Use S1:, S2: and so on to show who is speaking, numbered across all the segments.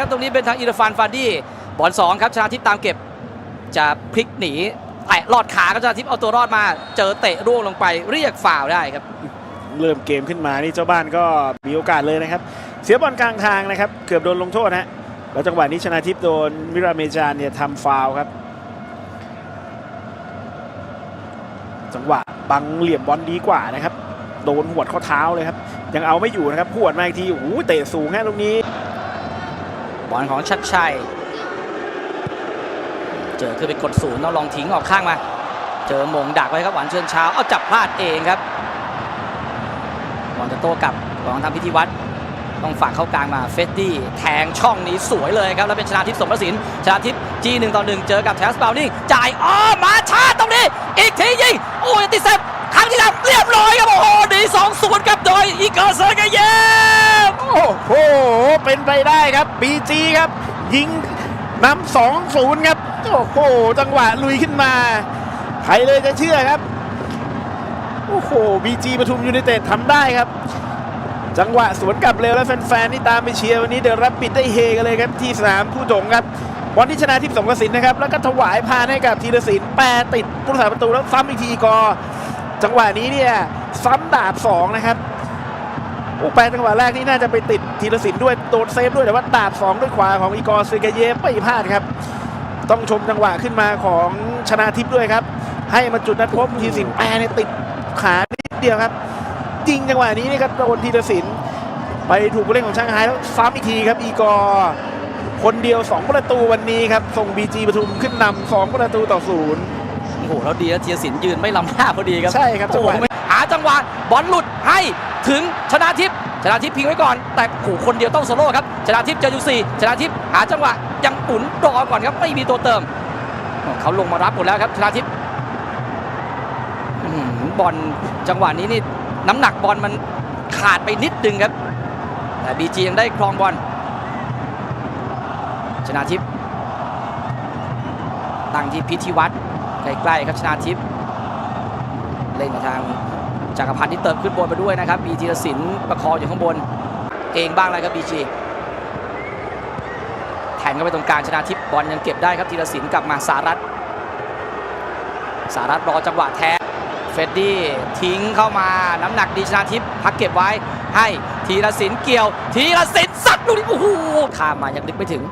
S1: ครับตรงนี้เป็นทางอิรฟานฟาดี้บอลสองครับชนะทิพย์ตามเก็บจะพลิกหนีแตะลอดขาก็ชนะทิพย์เอาตัวรอดมา เจอเตะร่วงลงไปเรียกฝ่าวได้ครับ
S2: เริ่มเกมขึ้นมานี่เจ้าบ้านก็มีโอกาสเลยนะครับ เสียบอลกลางทางนะครับ เกือบโดนลงโทษนะฮะแล้วจังหวะนี้ชนะทิพย์โดนมิราเมจานเนี่ยทำฟาวครับ จังหวะบังเหลี่ยมบอลดีกว่านะครับ โดนหวดข้อเท้าเลยครับ ยังเอาไม่อยู่นะครับหวดมาอีกทีโอ้โหเตะสูงฮะลูกนี้
S1: บอลของชัดชัย เจอคือไปกดศูนย์ต้องลองทิ้งออกข้างมา เจอมงดักไว้ครับหวานเชิญเช้าเอาจับพลาดเองครับบอลจะโต้กลับของทางพิธีวัตรต้องฝากเข้ากลางมาเฟสตี้แทงช่องนี้สวยเลยครับ แล้วเป็นชนาทิพย์สมประสินชนาทิพย์จีหนึ่งต่อหนึ่งเจอกับแทสเบลนิ่งจ่ายอ้อมาชาตรงนี้ อีกทียิงโอ้ยติดเซฟครั้งที่แล้วเรียบร้อยครับ โอ้โหดีสองศูนย์ครับโดยอีเกอร์เซอร์เกเยฟ
S2: โอ้โหเป็นไปได้ครับบีจีครับ ยิงนำสองศูนย์ครับโอ้โหจังหวะลุยขึ้นมาใครเลยจะเชื่อครับโอ้โหบีจีปทุมยูไนเต็ดทำได้ครับ จังหวะสวนกลับเร็วแล้วแฟนๆนี่ตามไปเชียร์วันนี้เดอะรับปิดได้เฮกันเลยครับที่สนามผู้จงครับบอลที่ชนะทิพย์สงกระสินนะครับ แล้วก็ถวายพานให้กับธีรศิลป์แปรติดผู้รักษาประตูแล้วซ้ำอีกทีกอ จังหวะนี้เนี่ยซ้ำดาบสองนะครับ โอ้แปลจังหวะแรกนี่น่าจะไปติดธีรศิลป์ด้วยโดนเซฟด้วยแต่ว่าดาบสองด้วยขวาของอีกอร์ซึกเยฟไม่พลาดครับ ต้องชมจังหวะขึ้นมาของชนาทิพย์ด้วยครับ ให้มาจุดนัดพบธีรศิลป์แปรเนี่ยติดขานิดเดียวครับยิงจังหวะนี้นี่ครับโดนธีรศิลป์ไปถูกผู้เล่นของช่างไฮแล้วซ้ำอีกทีครับอีกอร์คนเดียว 2 ประตูวันนี้ครับ ส่งบีจีปทุมขึ้นนำสองประตูต่อศูนย์
S1: โอ้โหแล้วดีนะเทียสินยืนไม่ล้ำหน้าพอดีครับ
S2: ใช่ครับจังหวะ
S1: โอ้โไม่หาจังหวะบอลหลุดให้ถึงชนะทิพย์ชนะทิพย์พิงไว้ก่อน แต่โอ้โหคนเดียวต้องโซโล่ครับ ชนะทิพย์เจอยูซีชนะทิพย์หาจังหวะยังอุ่นรอก่อนครับไม่มีตัวเติม เขาลงมารับหมดแล้วครับชนะทิพย์อื้อหือบอลจังหวะนี้นี่น้ำหนักบอลมันขาดไปนิดนึงครับ แต่บีจียังได้ครองบอลชนะทิพย์ตั้งที่พิธีวัตร ใกล้ๆครับชนาทิพย์เล่นกับทางจักรพันธ์ที่เติมขึ้นบนไปด้วยนะครับบีจีรศิลป์ประคองอยู่ข้างบน เองบ้างเลยครับบีจีแทงเข้าไปตรงกลางชนาทิพย์บอลยังเก็บได้ครับธีรศิลป์กลับมาสารัตสารัตรอจังหวะแทงเฟดดี้ทิ้งเข้ามาน้ำหนักดีชนาทิพย์พักเก็บไว้ให้ธีรศิลป์เกี่ยวธีรศิลป์สัดลูกนี้โอ้โหข้ามมายังนึกไม่ถึง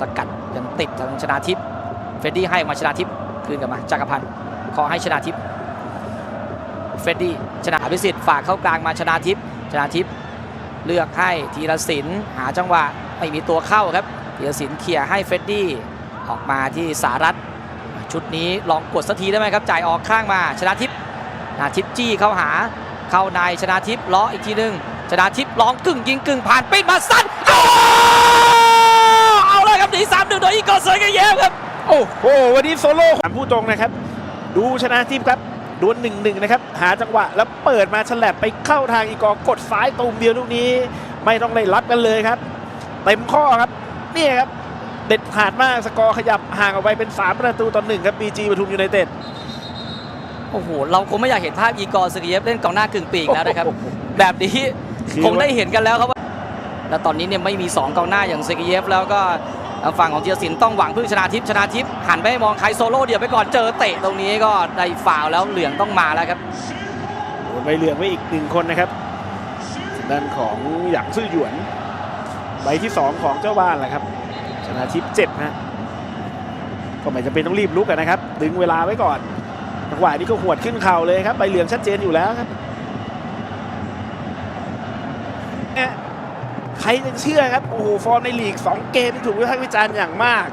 S1: สกัดยังติดทางชนาทิพย์เฟดดี้ให้มาชนาทิพย์ คืนกลับมาจักรพันธ์ขอให้ชนะทิพย์เฟรดดี้ชนะอภิสิทธิ์ฝากเข้ากลางมาชนะทิพย์ชนะทิพย์เลือกให้ธีรศิลป์หาจังหวะไม่มีตัวเข้าครับธีรศิลป์เคลียร์ให้เฟรดดี้ออกมาที่สารัตชุดนี้ลองกดสักทีได้ไหมครับจ่ายออกข้างมาชนะทิพย์ชนะทิพย์จี้เข้าหาเข้าในชนะทิพย์ล้ออีกทีหนึงชนะทิพย์ลองกึ่งยิงกึ่งผ่านปิดมาสั้นโหนีสามหนึ่งโดยอีกอร์เซอร์เกเยฟครับ
S2: โอ้โหวันนี้โซโล่ของผู้ตรงนะครับ ดูชนะทิพย์ครับดวลหนึ่งหนึ่งนะครับ หาจังหวะแล้วเปิดมาฉลับไปเข้าทางอีกอร์กดซ้ายตูมเดียวลูกนี้ ไม่ต้องได้รับกันเลยครับเต็มข้อครับนี่ครับ เด็ดขาดมากสกอร์ขยับห่างออกไปเป็น 3 ประตูต่อหนึ่งครับบีจีปทุมยูไนเต็ด
S1: โอ้โห เราคงไม่อยากเห็นภาพอีกอร์สกีเยฟเล่นกองหน้ากึ่งปีกแล้วนะครับ
S2: โอ้โห
S1: แบบนี้
S2: คือ
S1: คงได้เห็นกันแล้วครับว่าแล้วตอนนี้เนี่ยไม่มี 2 กองหน้าอย่างสกีเยฟแล้วก็ ทางฝั่งของเทียสินต้องหวังพึ่งชนะทิพย์ชนะทิพย์หันไปมองใครโซโล่เดี่ยวไปก่อนเจอเตะตรงนี้ก็ได้ฟาวแล้วเหลืองต้องมาแล้วครับ
S2: โดนใบเหลืองไว้อีกหนึ่งคนนะครับด้านของหยางซื่อหยวนใบที่ 2 ของเจ้าบ้านแหละครับ ชนะทิพย์เจ็บนะก็ไม่จะเป็นต้องรีบลุกกันนะครับ ดึงเวลาไว้ก่อนจังหวะนี้ก็หวดขึ้นเข่าเลยครับใบเหลืองชัดเจนอยู่แล้วครับ ใครจะเชื่อครับ โอ้โห ฟอร์มในลีก 2 เกมที่ถูกวิพากษ์วิจารณ์อย่างมาก